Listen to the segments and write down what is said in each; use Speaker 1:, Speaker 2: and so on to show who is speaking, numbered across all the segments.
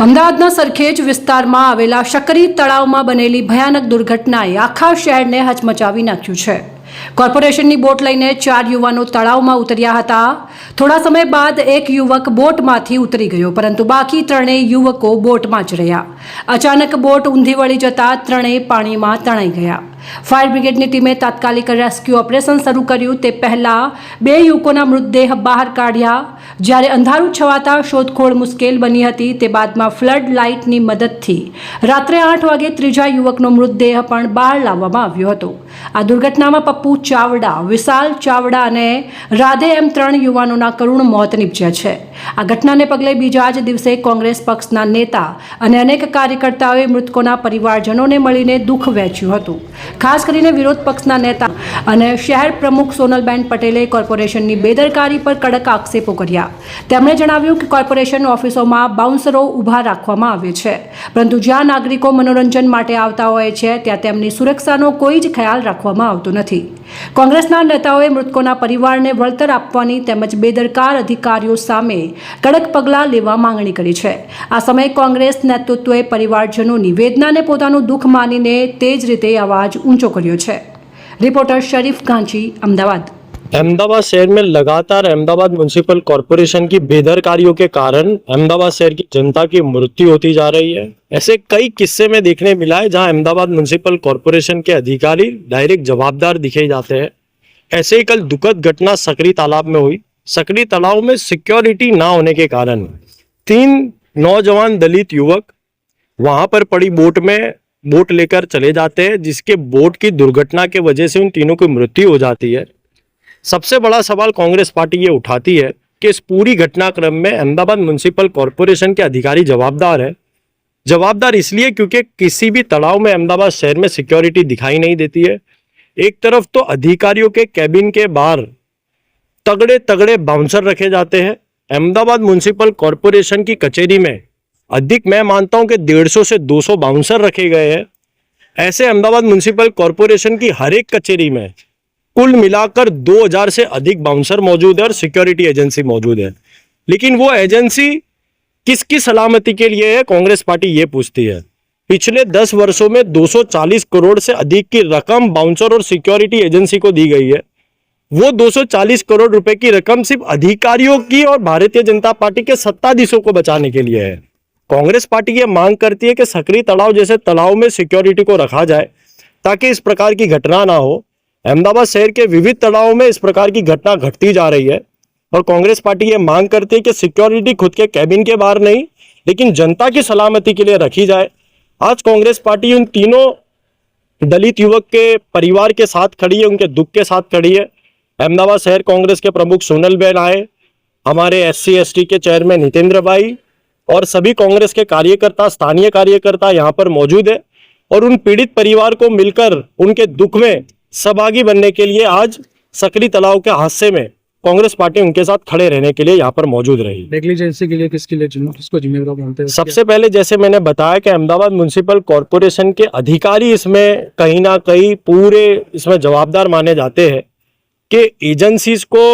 Speaker 1: અમદાવાદના સરખેજ વિસ્તારમાં આવેલા શકરી તળાવમાં બનેલી ભયાનક દુર્ઘટનાએ આખા શહેરને હચમચાવી નાખ્યું છે. કોર્પોરેશનની બોટ લઈને ચાર યુવાનો તળાવમાં ઉતર્યા હતા. થોડા સમય બાદ એક યુવક બોટમાંથી ઉતરી ગયો, પરંતુ બાકી ત્રણેય યુવકો બોટમાં જ રહ્યા. અચાનક બોટ ઊંધી વળી જતા ત્રણેય પાણીમાં તણાઈ ગયા. ફાયર બ્રિગેડની ટીમે તાત્કાલિક રેસ્ક્યુ ઓપરેશન શરૂ કર્યું. તે પહેલા બે યુવકોના મૃતદેહ બહાર કાઢ્યા. જ્યારે અંધારું છવાતા શોધખોળ મુશ્કેલ બની હતી, તે બાદમાં ફ્લડ લાઇટની મદદથી રાત્રે આઠ વાગે ત્રીજા યુવકનો મૃતદેહ પણ બહાર લાવવામાં આવ્યો હતો. આ દુર્ઘટનામાં પપ્પુ ચાવડા, વિશાલ ચાવડા અને રાધે એમ ત્રણ યુવાનોના કરુણ મોત નીપજ્યા છે. આ ઘટનાને પગલે બીજા જ દિવસે કોંગ્રેસ પક્ષના નેતા અને અનેક કાર્યકર્તાઓએ મૃતકોના પરિવારજનોને મળીને દુઃખ વહેંચ્યું હતું. ખાસ કરીને વિરોધ પક્ષના નેતા અને શહેર પ્રમુખ સોનલબેન પટેલે કોર્પોરેશનની બેદરકારી પર કડક આક્ષેપો કર્યા. તેમણે જણાવ્યું કે કોર્પોરેશન ઓફિસોમાં બાઉન્સરો ઊભા રાખવામાં આવે છે. પરંતુ જ્યાં નાગરિકો મનોરંજન માટે આવતા હોય છે, ત્યાં તેમની સુરક્ષાનો કોઈ જ ખ્યાલ રાખવામાં આવતો નથી. કોંગ્રેસના નેતાઓએ મૃતકોના પરિવારને વળતર આપવાની તેમજ બેદરકાર અધિકારીઓ સામે કડક પગલાં લેવા માંગણી કરી છે. આ સમયે કોંગ્રેસ નેતૃત્વએ પરિવારજનોની વેદનાને પોતાનું દુઃખ માનીને તે જ રીતે અવાજ ઊંચો કર્યો છે રિપોર્ટર શરીફ ગાંચી અમદાવાદ
Speaker 2: अहमदाबाद शहर में लगातार अहमदाबाद म्यूनसिपल कॉरपोरेशन की बेदरकारियों के कारण अहमदाबाद शहर की जनता की मृत्यु होती जा रही है ऐसे कई किस्से में देखने मिला है जहां अहमदाबाद म्यूनसिपल कॉरपोरेशन के अधिकारी डायरेक्ट जवाबदार दिखे जाते हैं ऐसे ही कल दुखद घटना सकरी तालाब में हुई सकरी तालाब में सिक्योरिटी ना होने के कारण तीन नौजवान दलित युवक वहां पर पड़ी बोट में बोट लेकर चले जाते हैं, जिसके बोट की दुर्घटना के वजह से उन तीनों की मृत्यु हो जाती है। सबसे बड़ा सवाल कांग्रेस पार्टी ये उठाती है कि इस पूरी घटनाक्रम में अहमदाबाद म्यूनसिपल कॉरपोरेशन के अधिकारी जवाबदार है। जवाबदार इसलिए क्योंकि किसी भी तड़ाव में अहमदाबाद शहर में सिक्योरिटी दिखाई नहीं देती है। एक तरफ़ तो अधिकारियों के कैबिन के बाहर तगड़े तगड़े बाउंसर रखे जाते हैं। अहमदाबाद म्यूनसिपल कॉरपोरेशन की कचेरी में अधिक मैं मानता हूँ कि 150 से 200 बाउंसर रखे गए हैं। ऐसे अहमदाबाद म्यूनसिपल कॉरपोरेशन की हर एक कचेरी में कुल मिलाकर 2000 से अधिक बाउंसर मौजूद है और सिक्योरिटी एजेंसी मौजूद है। लेकिन वो एजेंसी किसकी सलामती के लिए है? कांग्रेस पार्टी ये पूछती है। पिछले 10 वर्षों में 240 करोड़ से अधिक की रकम बाउंसर और सिक्योरिटी एजेंसी को दी गई है। वो 240 करोड़ रुपए की रकम सिर्फ़ अधिकारियों की और भारतीय जनता पार्टी के सत्ताधीशों को बचाने के लिए है। कांग्रेस पार्टी ये मांग करती है कि सकरी तालाब जैसे तालाब में सिक्योरिटी को रखा जाए, ताकि इस प्रकार की घटना ना हो। अहमदाबाद शहर के विविध तालाबों में इस प्रकार की घटना घटती जा रही है और कांग्रेस पार्टी ये मांग करती है कि सिक्योरिटी खुद के कैबिन के बाहर नहीं, लेकिन जनता की सलामती के लिए रखी जाए। आज कांग्रेस पार्टी उन तीनों दलित युवक के परिवार के साथ खड़ी है, उनके दुख के साथ खड़ी है। अहमदाबाद शहर कांग्रेस के प्रमुख सोनल बेन आए, हमारे एस सी के चेयरमैन हितेंद्र भाई और सभी कांग्रेस के कार्यकर्ता स्थानीय कार्यकर्ता यहाँ पर मौजूद है और उन पीड़ित परिवार को मिलकर उनके दुख में सहभागी बनने के लिए आज सकरी तालाब के हादसे में कांग्रेस पार्टी उनके साथ खड़े रहने के लिए यहाँ पर मौजूद रही।
Speaker 3: नेग्लिजेंसी के लिए किसके लिए किसको जिम्मेदार मानते हैं?
Speaker 2: सबसे पहले जैसे मैंने बताया कि अहमदाबाद म्यूनसिपल कॉरपोरेशन के अधिकारी इसमें कहीं ना कहीं पूरे इसमें जवाबदार माने जाते हैं कि एजेंसीज को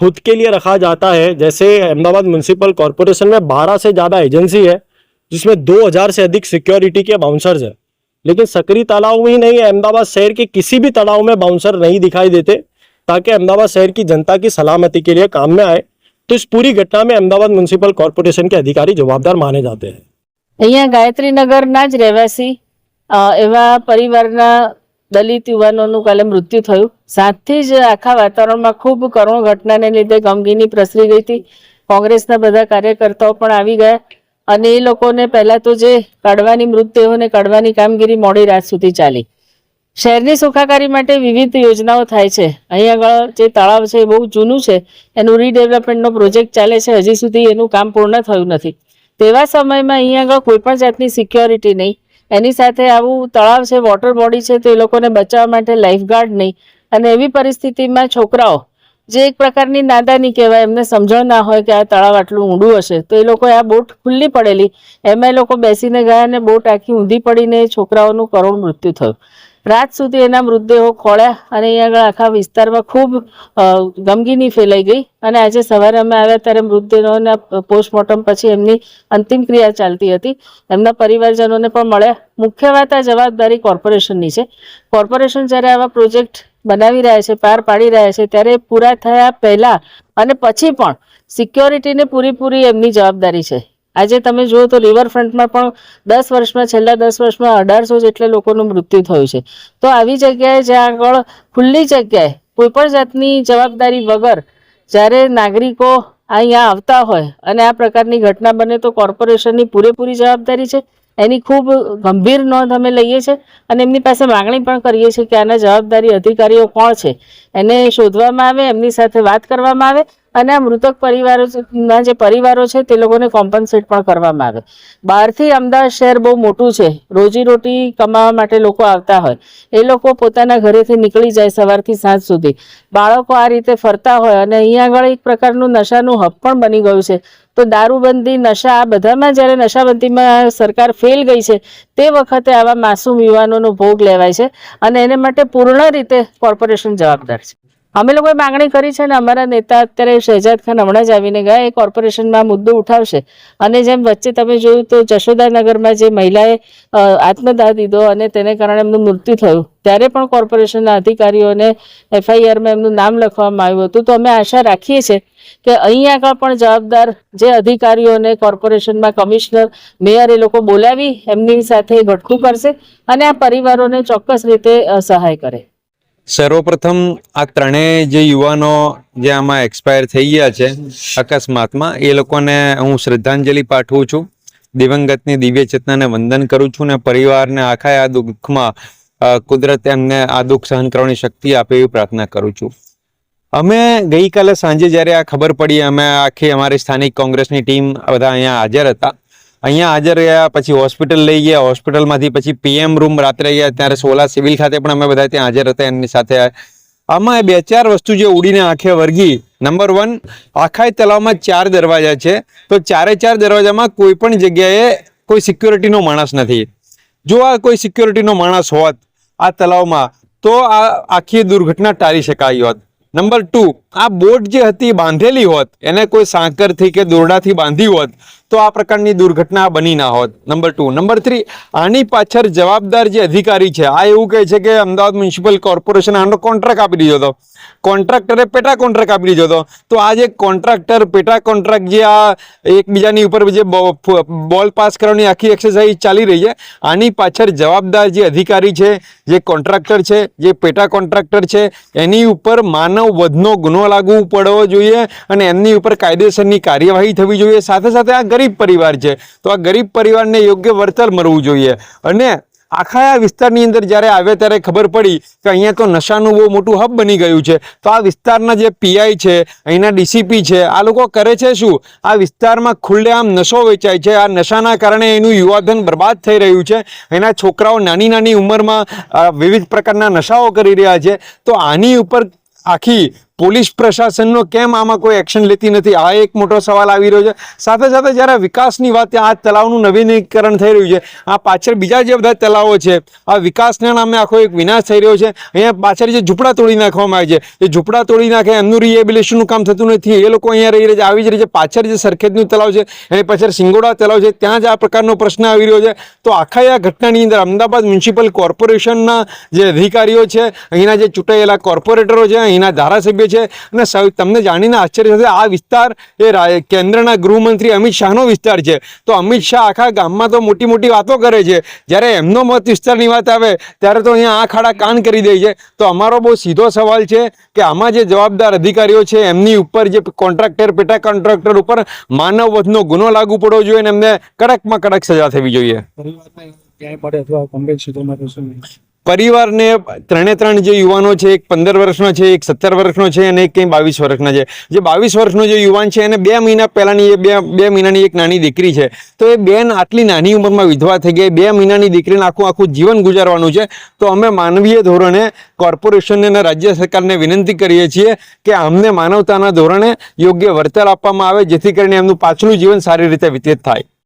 Speaker 2: खुद के लिए रखा जाता है जैसे अहमदाबाद म्यूनसिपल कॉरपोरेशन में 12 से ज़्यादा एजेंसी है जिसमें 2000 से अधिक सिक्योरिटी के बाउंसर्स है लेकिन सकरी तालाब में ही नहीं है अहमदाबाद शहर के किसी भी तालाब में बाउंसर नहीं दिखाई देते ताकि अहमदाबाद शहर की जनता की सलामती के लिए काम में आए तो इस पूरी घटना में अहमदाबाद म्यूनसिपल कॉरपोरेशन के अधिकारी जवाबदार माने जाते हैं
Speaker 4: અહીંયા ગાયત્રીનગરના જ રહેવાસી અ, એવા પરિવારના દલિત યુવાનોનું કાલે મૃત્યુ થયું. સાથથી જ આખા વાતાવરણમાં ખૂબ કરુણ ઘટનાને લીધે ગમગીની પ્રસરી ગઈ હતી. કોંગ્રેસના બધા કાર્યકર્તાઓ પણ આવી ગયા અને એ લોકોને પહેલા તો જે કાઢવાની મૃતદેહોને કાઢવાની કામગીરી મોડી રાત સુધી ચાલી. શહેરની સુખાકારી માટે વિવિધ યોજનાઓ થાય છે. અહીંયા આગળ જે તળાવ છે એ બહુ જૂનું છે. એનું રીડેવલપમેન્ટનો પ્રોજેક્ટ ચાલે છે. હજી સુધી એનું કામ પૂર્ણ થયું નથી. તેવા સમયમાં અહીંયા આગળ કોઈ પણ જાતની સિક્યોરિટી નહીં. એની સાથે આવું તળાવ છે વોટર બોડી છે, તો એ લોકોને બચાવવા માટે લાઈફગાર્ડ નહીં. અને એવી પરિસ્થિતિમાં છોકરાઓ, જે એક પ્રકારની નાદાની કહેવાય, એમને સમજણ ના હોય કે આ તળાવ આટલું ઊંડું હશે, તો એ લોકોએ આ બોટ ખુલ્લી પડેલી. એમાં એ લોકો બેસીને ગયા અને બોટ આખી ઊંધી પડીને છોકરાઓનું કરોડ મૃત્યુ થયું. રાત સુધી એના મૃતદેહો ખોળ્યા અને અહીંયા આગળ આખા વિસ્તારમાં ખૂબ ગમગીની ફેલાઈ ગઈ અને આજે સવારે અમે આવ્યા ત્યારે મૃતદેહોના પોસ્ટમોર્ટમ પછી એમની અંતિમ ક્રિયા ચાલતી હતી. એમના પરિવારજનોને પણ મળ્યા. મુખ્ય વાત આ જવાબદારી કોર્પોરેશનની છે. કોર્પોરેશન જ્યારે આવા પ્રોજેક્ટ બનાવી રહ્યા છે, પાર પાડી રહ્યા છે, ત્યારે પૂરા થયા પહેલાં અને પછી પણ સિક્યોરિટીને પૂરેપૂરી એમની જવાબદારી છે. આજે તમે જુઓ તો રિવરફ્રન્ટમાં પણ દસ વર્ષમાં, છેલ્લા દસ વર્ષમાં અઢારસો જેટલા લોકોનું મૃત્યુ થયું છે. તો આવી જગ્યાએ જ્યાં આગળ ખુલ્લી જગ્યાએ કોઈ પણ જાતની જવાબદારી વગર જ્યારે નાગરિકો અહીંયા આવતા હોય અને આ પ્રકારની ઘટના બને તો કોર્પોરેશનની પૂરેપૂરી જવાબદારી છે. એની ખૂબ ગંભીર નોંધ અમે લઈએ છીએ અને એમની પાસે માગણી પણ કરીએ છીએ કે આના જવાબદારી અધિકારીઓ કોણ છે. એને શોધવામાં આવે, એમની સાથે વાત કરવામાં આવે અને આ મૃતક પરિવારોના જે પરિવારો છે, તે લોકોને કોમ્પન્સેટ પણ કરવામાં આવે. બહારથી અમદાવાદ શહેર બહુ મોટું છે. રોજીરોટી કમાવા માટે લોકો આવતા હોય. એ લોકો પોતાના ઘરેથી નીકળી જાય સવારથી સાંજ સુધી. બાળકો આ રીતે ફરતા હોય અને અહીંયા આગળ એક પ્રકારનું નશાનું હબ પણ બની ગયું છે. તો દારૂબંધી, નશા, આ બધામાં જ્યારે નશાબંધીમાં સરકાર ફેલ ગઈ છે, તે વખતે આવા માસૂમ યુવાનોનો ભોગ લેવાય છે અને એને માટે પૂર્ણ રીતે કોર્પોરેશન જવાબદાર છે. અમે લોકોએ માગણી કરી છે ને અમારા નેતા અત્યારે શહેજાદ ખાન હમણાં જ આવીને ગયા, એ કોર્પોરેશનમાં મુદ્દો ઉઠાવશે. અને જેમ વચ્ચે તમે જોયું તો જશોદાનગરમાં જે મહિલાએ આત્મદાહ દીધો અને તેને કારણે એમનું મૃત્યુ થયું, ત્યારે પણ કોર્પોરેશનના અધિકારીઓને એફઆઈઆરમાં એમનું નામ લખવામાં આવ્યું હતું. તો અમે આશા રાખીએ છીએ કે અહીં આગળ પણ જવાબદાર જે અધિકારીઓને કોર્પોરેશનમાં કમિશનર, મેયર એ લોકો બોલાવી એમની સાથે ઘટતું કરશે અને આ પરિવારોને ચોક્કસ રીતે સહાય કરે.
Speaker 5: સર્વપ્રથમ આ ત્રણેય જે યુવાનો જે આમાં એક્સપાયર થઈ ગયા છે, અકસ્માતમાં, એ લોકોને હું શ્રદ્ધાંજલિ પાઠવું છું. દિવંગતની દિવ્ય ચેતનાને વંદન કરું છું ને પરિવારને આખા આ દુઃખમાં કુદરત એમને આ દુઃખ સહન કરવાની શક્તિ આપે એવી પ્રાર્થના કરું છું. અમે ગઈકાલે સાંજે જ્યારે આ ખબર પડી, અમે આખી અમારી સ્થાનિક કોંગ્રેસની ટીમ બધા અહીંયા હાજર હતા. અહીંયા હાજર રહ્યા, પછી હોસ્પિટલ લઈ ગયા. હોસ્પિટલમાંથી પછી પીએમ રૂમ રાત્રે ગયા. ત્યારે સોલા સિવિલ ખાતે પણ અમે બધા ત્યાં હાજર હતા. એમની સાથે આમાં બે ચાર વસ્તુ જે ઉડીને આંખે વર્ગી નંબર વન આખા તલાવમાં ચાર દરવાજા છે. તો ચારે ચાર દરવાજામાં કોઈ પણ જગ્યાએ કોઈ સિક્યોરિટીનો માણસ નથી. જો આ કોઈ સિક્યોરિટીનો માણસ હોત આ તલાવમાં તો આ આખી દુર્ઘટના ટાળી શકાઈ હોત. નંબર ટુ આ બોટ જે હતી બાંધેલી હોત, એને કોઈ સાંકરથી કે દોરડાથી બાંધી હોત, તો આ પ્રકારની દુર્ઘટના બની ના હોત. નંબર ટુ નંબર થ્રી આની પાછળ જવાબદાર જે અધિકારી છે, આ એવું કહે છે કે અમદાવાદ મ્યુનિસિપલ કોર્પોરેશન આનો કોન્ટ્રાક્ટ આપી દીધો હતો. કોન્ટ્રાક્ટરે પેટા કોન્ટ્રાક્ટ આપી દીધો હતો. તો આ જે કોન્ટ્રાક્ટર પેટા કોન્ટ્રાક્ટ જે આ એકબીજાની ઉપર જે બોલ પાસ કરવાની આખી એક્સરસાઇઝ ચાલી રહી છે, આની પાછળ જવાબદાર જે અધિકારી છે, જે કોન્ટ્રાક્ટર છે, જે પેટા કોન્ટ્રાક્ટર છે, એની ઉપર માનવ વધનો ગુનો લાગુ પડવો જોઈએ અને એમની ઉપર કાયદેસરની કાર્યવાહી થવી જોઈએ. સાથે સાથે આ ગરીબ પરિવાર છે. તો આ ગરીબ પરિવારને યોગ્ય વળતર મળવું જોઈએ. અને આખા આ વિસ્તારની અંદર જ્યારે આવે ત્યારે ખબર પડી કે અહીંયા તો નશાનું બહુ મોટું હબ બની ગયું છે. તો આ વિસ્તારના જે પીઆઈ છે, અહીંના ડીસીપી છે, આ લોકો કરે છે શું? આ વિસ્તારમાં ખુલ્લેઆમ નશો વેચાય છે. આ નશાના કારણે એનું યુવાધન બરબાદ થઈ રહ્યું છે. એના છોકરાઓ નાની નાની ઉંમરમાં વિવિધ પ્રકારના નશાઓ કરી રહ્યા છે. તો આની ઉપર આખી પોલીસ પ્રશાસનનો કેમ આમાં કોઈ એક્શન લેતી નથી? આ એક મોટો સવાલ આવી રહ્યો છે. સાથે સાથે જ્યારે વિકાસની વાત આ તલાવનું નવીનીકરણ થઈ રહ્યું છે. આ પાછળ બીજા જે બધા તલાવો છે, આ વિકાસના નામે આખો એક વિનાશ થઈ રહ્યો છે. અહીંયા પાછળ જે ઝૂંપડા તોડી નાખવામાં આવે છે. એ ઝૂંપડા તોડી નાખે, એમનું રિહેબિલિટેશનનું કામ થતું નથી. એ લોકો અહીંયા રહી રહ્યા છે. આવી જ રીતે પાછળ જે સરખેજનું તલાવ છે, એની પાછળ સિંગોડા તલાવ છે, ત્યાં જ આ પ્રકારનો પ્રશ્ન આવી રહ્યો છે. તો આખા આ ઘટનાની અંદર અમદાવાદ મ્યુનિસિપલ કોર્પોરેશનના જે અધિકારીઓ છે, અહીંના જે ચૂંટાયેલા કોર્પોરેટરો છે, અહીંના ધારાસભ્ય છે અને તમને જાણીને આશ્ચર્ય થશે, આ વિસ્તાર એ કેન્દ્રના ગૃહમંત્રી અમિત શાહનો વિસ્તાર છે. તો અમિત શાહ આખા ગામમાં તો મોટી મોટી વાતો કરે છે. જ્યારે એમનો મત વિસ્તારની વાત આવે, ત્યારે તો અહીંયા આ ખાડા કાન કરી દે છે. તો અમારો બહુ સીધો સવાલ છે કે આમાં જે જવાબદાર અધિકારીઓ છે, એમની ઉપર જે કોન્ટ્રાક્ટર, પેટા કોન્ટ્રાક્ટર ઉપર માનવ વધનો ગુનો લાગુ પડવો જોઈએ અને એમને કડકમાં કડક સજા થવી જોઈએ. પરિવારને ત્રણે ત્રણ જે યુવાનો છે, એક પંદર વર્ષનો છે, એક સત્તર વર્ષનો છે અને એક કંઈ બાવીસ વર્ષના છે. જે બાવીસ વર્ષનો જે યુવાન છે, એને બે મહિના પહેલાંની એ બે બે મહિનાની એક નાની દીકરી છે. તો એ બેન આટલી નાની ઉંમરમાં વિધવા થઈ ગઈ. બે મહિનાની દીકરીને આખું આખું જીવન ગુજારવાનું છે. તો અમે માનવીય ધોરણે કોર્પોરેશનને અને રાજ્ય સરકારને વિનંતી કરીએ છીએ કે અમને માનવતાના ધોરણે યોગ્ય વળતર આપવામાં આવે, જેથી કરીને એમનું પાછલું જીવન સારી રીતે વ્યતીત થાય.